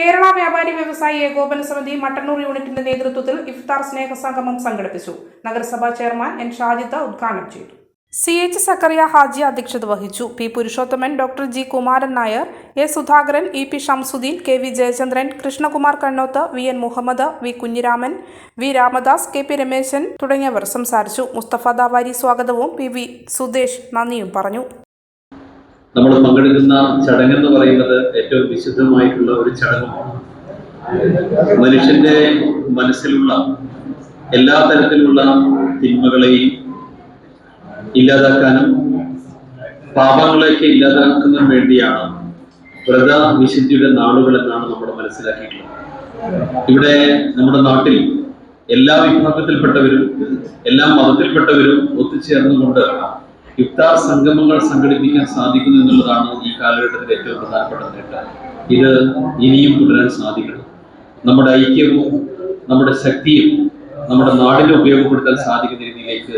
കേരള വ്യാപാരി വ്യവസായി ഏകോപന സമിതി മട്ടന്നൂർ യൂണിറ്റിന്റെ നേതൃത്വത്തിൽ ഇഫ്താർ സ്നേഹ സംഗമം സംഘടിപ്പിച്ചു. നഗരസഭാ ചെയർമാൻ എൻ ഷാജിത്ത് ഉദ്ഘാടനം ചെയ്തു. സി എച്ച് സക്കറിയ ഹാജി അധ്യക്ഷത വഹിച്ചു. P Purushothaman doctor G Kumaran Nair A Sudhakaran E P Shamsuddin K V Jayachandran Krishnakumar Kannoth V N Muhammad V Kunhiraman V Ramadas K P Rameshan തുടങ്ങിയവർ സംസാരിച്ചു. മുസ്തഫ ദാവാരി സ്വാഗതവും പി വി സുദേശ് നന്ദിയും പറഞ്ഞു. നമ്മൾ പങ്കെടുക്കുന്ന ചടങ്ങെന്ന് പറയുന്നത് ഏറ്റവും വിശുദ്ധമായിട്ടുള്ള ഒരു ചടങ്ങാണ് മനുഷ്യന്റെ മനസ്സിലുള്ള എല്ലാ തരത്തിലുള്ള തിന്മകളെയും ഇല്ലാതാക്കാനും പാപങ്ങളെയൊക്കെ ഇല്ലാതാക്കുന്നതിനും വേണ്ടിയാണ് വ്രത വിശുദ്ധിയുടെ നാളുകൾ എന്നാണ് നമ്മൾ മനസ്സിലാക്കിയിട്ടുള്ളത്. ഇവിടെ നമ്മുടെ നാട്ടിൽ എല്ലാ വിഭാഗത്തിൽപ്പെട്ടവരും എല്ലാ മതത്തിൽപ്പെട്ടവരും ഒത്തുചേർന്നുകൊണ്ട് ഇഫ്താർ സംഗമങ്ങൾ സംഘടിപ്പിക്കാൻ സാധിക്കുന്നു എന്നുള്ളതാണ് ഈ കാലഘട്ടത്തിൽ ഏറ്റവും പ്രധാനപ്പെട്ട നേട്ടം. ഇത് ഇനിയും തുടരാൻ സാധിക്കണം. നമ്മുടെ ഐക്യവും നമ്മുടെ ശക്തിയും നമ്മുടെ നാടിനെ ഉപയോഗപ്പെടുത്താൻ സാധിക്കുന്ന രീതിയിലേക്ക്